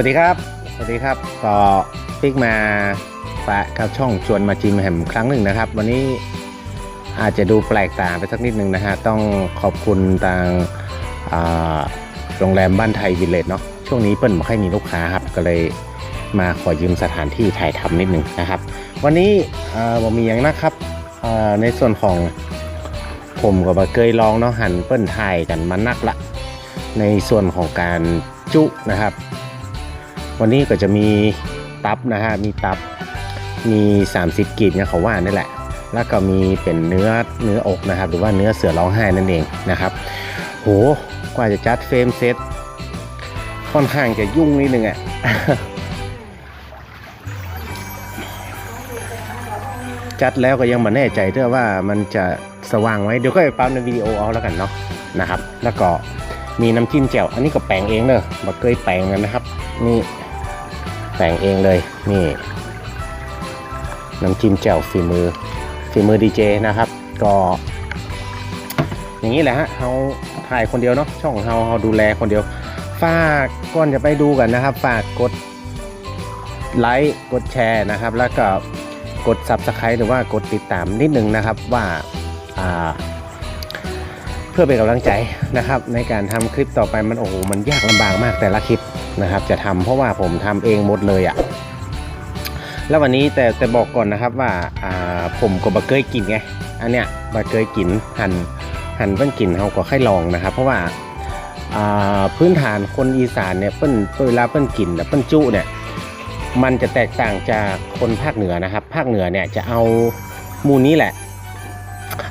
สวัสดีครับ สวัสดีครับ ก็ปิกมาฝากกับช่องชวนมาจิมแฮมครั้งหนึ่งนะครับ วันนี้อาจจะดูแปลกตาไปสักนิดนึงนะฮะ ต้องขอบคุณทางโรงแรมบ้านไทยวิลเลจเนาะ ช่วงนี้เปิ้ลไม่ค่อยมีลูกค้าครับ ก็เลยมาขอยืมสถานที่ถ่ายทำนิดนึงนะครับ วันนี้เออผมมีอย่างนะครับเออในส่วนของผมก็บ่เคยลองเนาะหันเปิ้ลถ่ายกันมานักละ ในส่วนของการจุนะครับ วันนี้ก็จะมีตับนะฮะ มีตับ มี 30กีบเนี่ยเขาว่านี่แหละ แล้วก็มีเป็นเนื้อเนื้ออกนะครับ หรือว่าเนื้อเสือร้องไห้นั่นเองนะครับ โห กว่าจะจัดเฟรมเซตค่อนข้างจะยุ่งนิดนึงอะ่ะจัดแล้วก็ยังมาแน่ใจด้วยว่ามันจะสว่างไหมเดี๋ยวก็ไปปั๊มในวิดีโอเอาแล้วกันเนาะนะครับ แล้วก็มีน้ำจิ้มแจ่วอันนี้ก็แปลงเองเนอะบักเกยแปลงกันนะครับ นี่ แปลงเองเลยนี่น้ำจิ้มแจ่วฝีมือฝีมือดีเจนะครับ ก็ อย่างนี้แหละฮะเราถ่ายคนเดียวเนาะช่องเราเราดูแลคนเดียว ฝากก่อนจะไปดูกันนะครับ ฝากกดไลค์กดแชร์นะครับ แล้วก็กด Subscribe หรือว่ากดติดตามนิดนึงนะครับว่าอ่าเพื่อเป็นกำลังใจนะครับ ในการทำคลิปต่อไปมันโอ้โหมันยากลำบากมากแต่ละคลิป นะครับ จะทำเพราะว่าผมทำเองหมดเลยอะ่ะแล้ววันนี้แต่แต่บอกก่อนนะครับว่าอ่าผมก็บะเคยกินไงอันเนี้ยบะเคยกินหั่นหั่นเปิ้นกินเขาก็ค่อยลองนะครับ เพราะว่าอ่าพื้นฐานคนอีสานเนี่ยเปิ้นเวลาเปิ้นกินเนี่ยเปิ้นจุเนี่ยมันจะแตกต่างจากคนภาคเหนือนะครับ ภาคเหนือเนี่ยจะเอามูนี้แหละ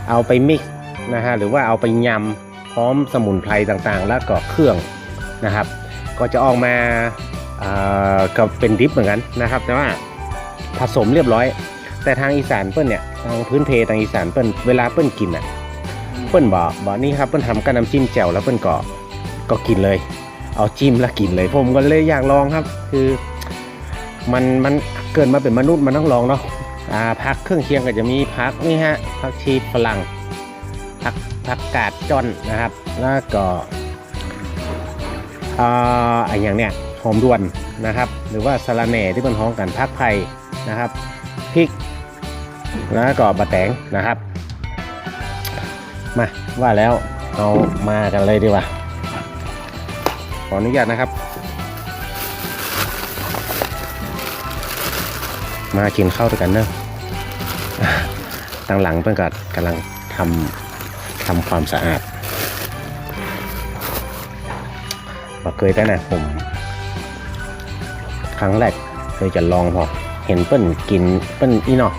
เอาไปมิกซ์นะฮะหรือว่าเอาไปยำพร้อมสมุนไพรต่างๆ แล้วก็เครื่องนะครับ ก็จะออกมาก็เป็นดิฟเหมือนกันนะครับ แต่ว่าผสมเรียบร้อย แต่ทางอีสานเปิ้ลเนี่ยทางพื้นเพทางอีสานเปิ้ลเวลาเปิ้ลกินอะเปิ้ลบอกบอกนี่ครับเปิ้ลทำกับน้ำจิ้มแจ่วแล้วเปิ้ลก็ก็กินเลย เอาจิ้มแล้วกินเลย ผมก็เลยอยากลองครับ คือ มันมันเกิดมาเป็นมนุษย์มันต้องลองเนาะอ่าพักเครื่องเคียงก็จะมีพักนี่ฮะพักชีฝรั่งพักพักกาดจอนนะครับ แล้วก็ อ่าไออย่างเนี้ยหอมด่วนนะครับ หรือว่าสะระแหน่ที่เป็นห้องกันพักไผ่นะครับพริกแล้วก็บะแตงนะครับ มาว่าแล้วเอามากันเลยดีกว่าขออนุญาตนะครับ มากินข้าวด้วยกันเนอะตั้งหลังเพื่อนก็กำลังทำทำความสะอาด เคยแต่นะผม ครั้งแรกเคยจะลองพอ เห็นเปิ้นกินเปิ้นอีเนาะ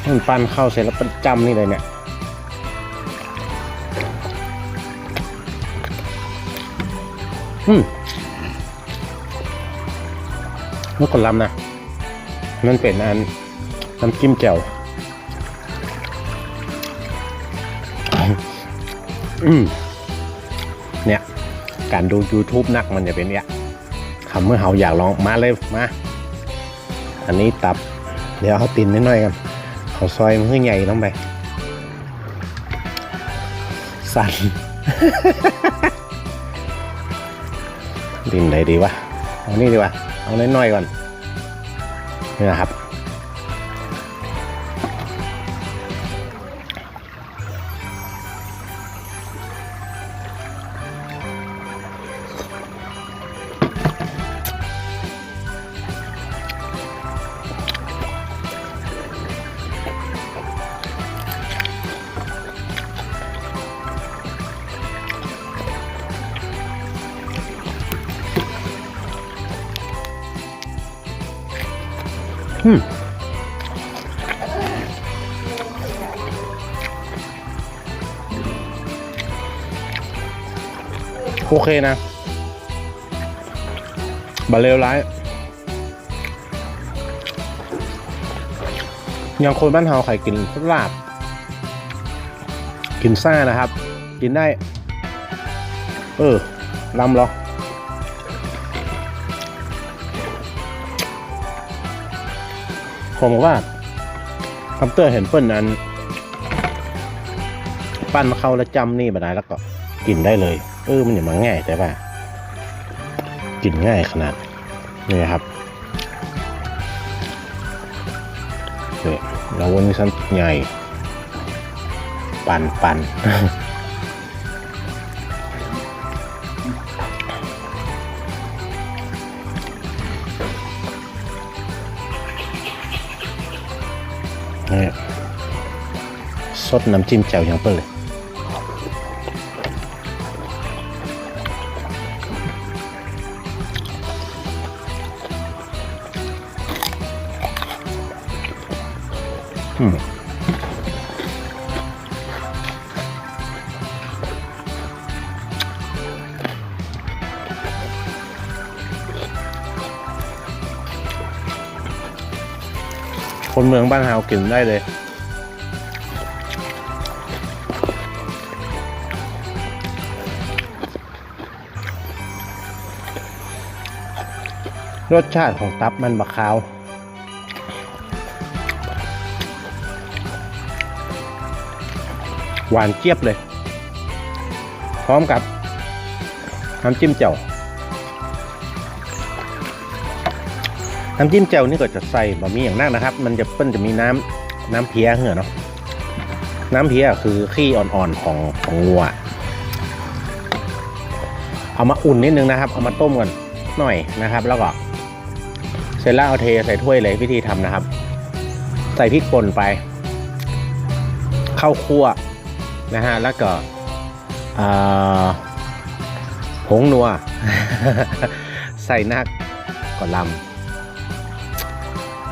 เปิ้นปั้นเข้าเสร็จแล้วเปิ้นจำนี่เลยเนี่ยอืมเมื่อก่อนลำนะมันเป็นอันน้ำจิ้มแจ่วอืม การดู YouTube นักมันจะเป็นเนี่ยคำเมื่อเฮาอยากลองมาเลยมา อันนี้ตับ เดี๋ยวเอาตินนิดหน่อยกันเขาซอยมันให้ใหญ่ลงไป สั่นดินไหนดีวะ เอานี่ดีว่าเอาน้อยๆก่อนนี่นะครับ โอเคนะบาเลวร้ายย่างคนบ้านเฮาใครกินลาบ กินซ่านะครับ กินได้ เออลำเหรอ ผมว่าคอมเตอร์เห็นเปิ้ลนั้น ปั้นเข้าแล้วจำนี่มาได้แล้วก็กินได้เลย เออมันอย่ามาง่ายแต่ว่ากินง่ายขนาดนี่ครับนี่แล้ววันนี้ฉันใหญ่ปันปันนี่ สดน้ำจิ้มแจ่วอยังเปิดเลยอืมคนเมืองบ้านเฮากินได้เลย รสชาติของตับมันบะขาว หวานเจี๊ยบเลย พร้อมกับน้ำจิ้มแจ่วน้ำจิ้มแจ่วนี่ก็จะใส่บะหมี่อย่างนักนะครับ มันจะเปิ้นจะมีน้ำน้ำเพี้ยเหรอเนาะน้ำเพี้ยคือขี้อ่อนๆของของงัวเอามาอุ่นนิดนึงนะครับ เอามาต้มก่อนหน่อยนะครับ แล้วก็ เสร็จแล้วเอาเทใส่ถ้วยเลยวิธีทำนะครับ ใส่พริกป่นไป เข้าวคั่วนะฮะแล้วก็ผงนัว ใส่นักก็ล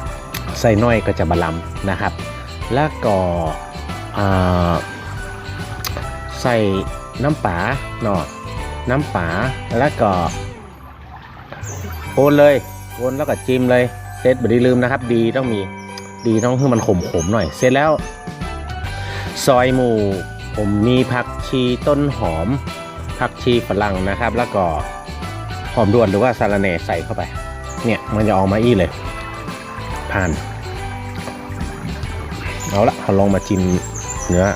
ำใส่น้อยก็จะบะลำนะครับ แล้วก็ใส่น้ำปลาเนาะน้ำปลาแล้วก็โอนเลย โอนแล้วก็จิ้มเลยเซตบไดีลืมนะครับ ดีต้องมีดีต้องให้มันขมๆหน่อย เสร็จแล้ว ซอยหมูผมมีผักชีต้นหอม ผักชีฝรั่งนะครับ แล้วก็หอมด่วนหรือว่าสาระแหน่ใส่เข้าไป เนี่ยมันจะออกมาอี้เลยผ่านเอาละเราลองมาจิ้มเนื้อ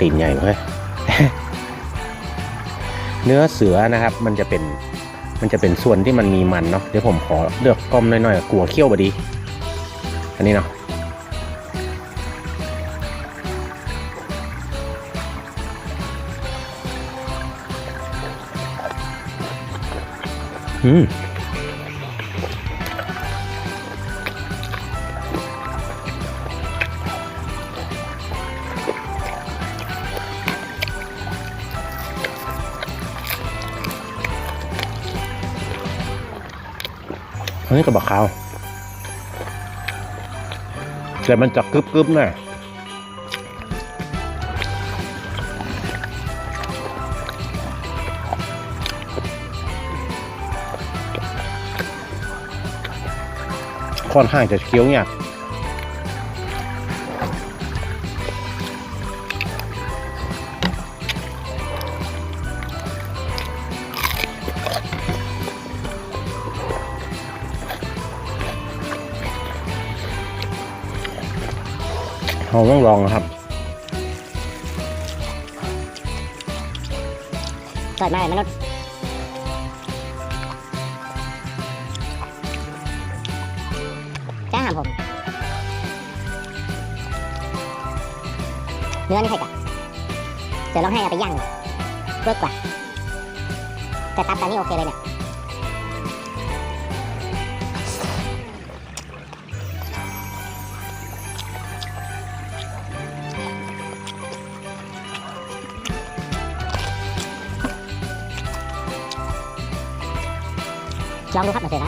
ตีนใหญ่เลยเนื้อเสือนะครับ มันจะเป็น มันจะเป็นส่วนที่มันมีมันเนาะเดี๋ยวผมขอเลือกกล้อมหน่อยๆกลัวเคี้ยวบดี อันนี้เนาะอืม อันนี้กับอกขาวแต่มันจะกรึบกรึบๆหน่อยค่อนข้างจะเคี้ยวเนี่ยาก เราต้องลองนะครับเกิดมาเป็นมนุษย์จะห้ามผม เนื้อนี่ใครกัดเดี๋ยวลองให้เอาไปย่างเวิร์กกว่า แต่ตับตอนนี้โอเคเลยเนี่ย ลองดูครับมาเสร็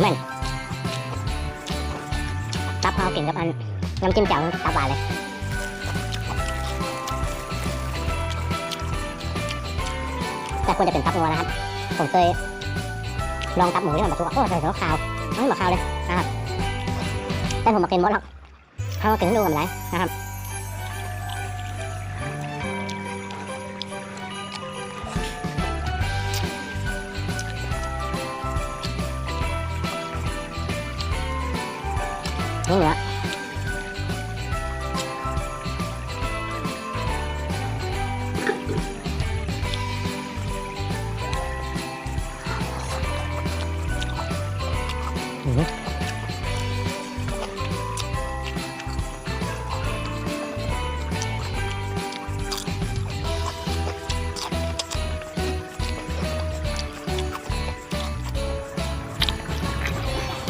แม่นตับเอากินกับอันน้ำจิ้มแจ่วตับหวานเลยแต่ควรจะเป็นตับงัวนะครับ ผมเคยลองตับหมูที่มันบรรทุกโอ้ใส่หัวขาวมันไม่บอกขาวเลยนะครับแต่ผมมากินหมดหรอกเขามากินให้ดูกันไรนะครับ นี่เหรอ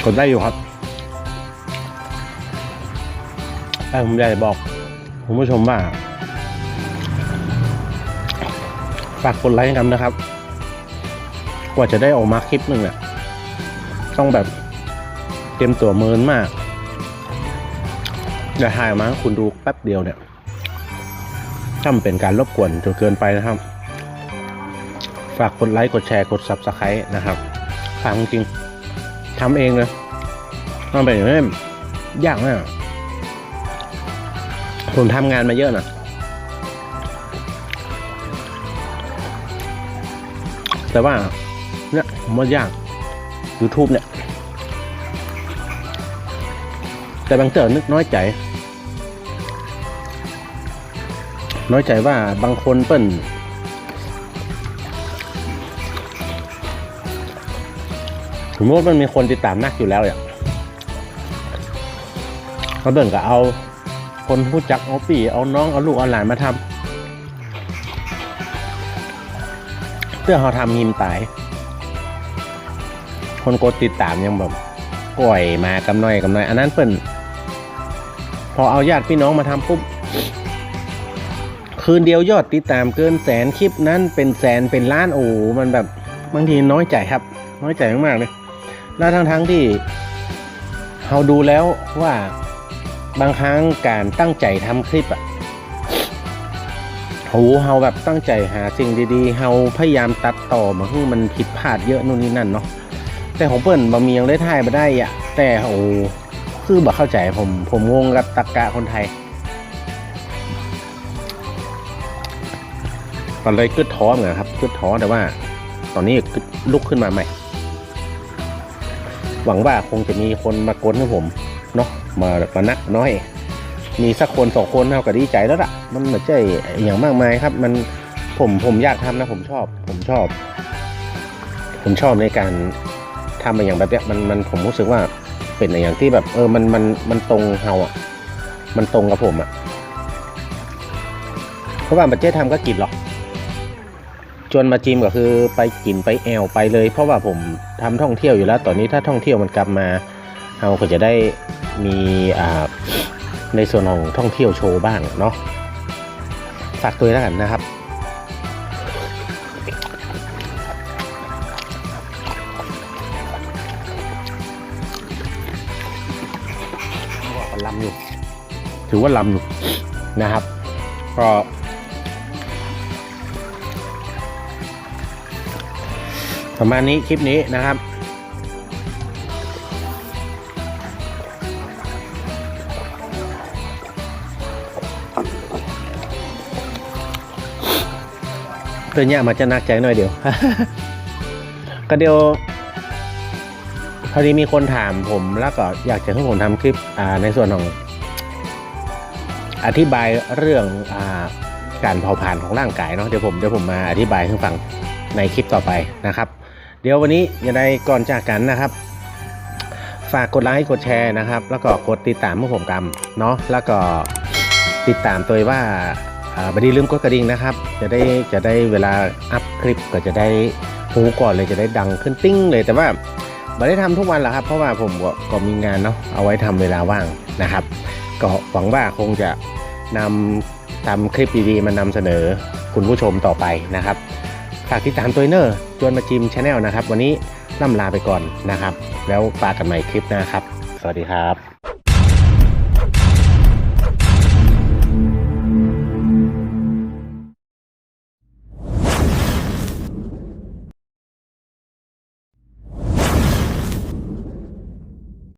กดได้อยู่ครับ แต่ผมอยากจะบอกคุณผู้ชมว่าฝากกดไลค์กันนะครับ กว่าจะได้ออกมาคลิปหนึ่งเนี่ยต้องแบบเตรียมตัวเมินมากอย่าถ่ายออกมาคุณดูแป๊บเดียวเนี่ยถ้าเป็นการรบกวนจนเกินไปนะครับ ฝากกดไลค์กดแชร์กด subscribe นะครับฟังจริงทำเองเลยมันเป็นอย่างนี้ยากมาก ผมทำงานมาเยอะนะแต่ว่าเนี่ยมว่ายาก YouTube เนี่ย แต่บางเจอนึกน้อยใจ น้อยใจว่าบางคนเปิ้นสมมติมันมีคนติดตามนักอยู่แล้วเนี่ยเขาเดินก็เอา คนผู้จักเอาปีเอาน้องเอาลูกเอาหลานมาทำเพื่อเขาทำหิมตาย คนกดติดตามยังแบบก่อยมากำน้อยกำน้อย อันนั้นเปิ่นพอเอาญาติพี่น้องมาทำปุ๊บคืนเดียวยอดติดตามเกินแสนคลิปนั้นเป็นแสนเป็นล้านโอ้โหมันแบบบางทีน้อยใจครับ น้อยใจมากๆเลย แล้วทั้งทั้งๆที่เราดูแล้วว่า บางครั้งการตั้งใจทำคลิปอะโหเราแบบตั้งใจหาสิ่งดีๆเราพยายามตัดต่อมาให้มันผิดพลาดเยอะนู่นนี่นั่นเนาะ แต่ของเปิ้ลบะมียังได้ถ่ายมาได้อะแต่โอ้คือบ่เข้าใจผมผมงงกับตรกกะคนไทย ตอนแรกกึดท้อเหมือนกันครับกึดท้อแต่ว่า ตอนนี้ลุกขึ้นมาใหม่ หวังว่าคงจะมีคนมากดให้ผมเนาะ มามานักน้อย มีสักคนสองคนเท่ากับดีใจแล้วล่ะ มันไม่ใช่อย่างมากมายครับ มันผมผมอยากทำนะ ผมชอบ ผมชอบ ผมชอบในการทำอย่างแบบเนี้ยมันมันผมรู้สึกว่าเป็นอย่างที่แบบ เออมันมันมันตรงเฮาอะ มันตรงกับผมอะเพราะว่าบัจเจทำก็กินหรอกจนมาจิมก็คือไปกินไปแอวไปเลย เพราะว่าผมทำท่องเที่ยวอยู่แล้ว ตอนนี้ถ้าท่องเที่ยวมันกลับมาเราก็จะได้ มีอ่าในส่วนของท่องเที่ยวโชว์บ้างเนาะฝากตัวแล้วกันนะครับลำอยู่ถือว่าลำอยู่นะครับ ก็ประมาณนี้คลิปนี้นะครับ ตัวเนี้ยมันจะนักใจหน่อยเดียว ก็เดียวพอดีมีคนถามผมแล้วก็อยากจะให้ผมทำคลิปอ่าในส่วนของ อธิบายเรื่องอ่าการเผาผลาญของร่างกายเนาะเดี๋ยวผมเดี๋ยวผมมาอธิบายให้ฟังในคลิปต่อไปนะครับ เดี๋ยววันนี้ยังไงก่อนจากกันนะครับ ฝากกดไลค์กดแชร์นะครับ แล้วก็กดติดตามพวกผมกำเนาะแล้วก็ติดตามตัวว่า อ่าบัดนี้ลืมกดกระดิ่งนะครับ จะได้จะได้เวลาอัพคลิปก็จะได้หูก่อนเลยจะได้ดังขึ้นติ้งเลยแต่ว่าไม่ได้ทำทุกวันหรอกครับ เพราะว่าผมก็ก็มีงานเนาะเอาไว้ทำเวลาว่างนะครับ ก็หวังว่าคงจะนำทำคลิปดีๆมานำเสนอคุณผู้ชมต่อไปนะครับฝากติดตามตัวเนอร์จวนมาจิมชาแนลนะครับ วันนี้ล่ำลาไปก่อนนะครับ แล้วปากันใหม่คลิปหน้าครับ สวัสดีครับ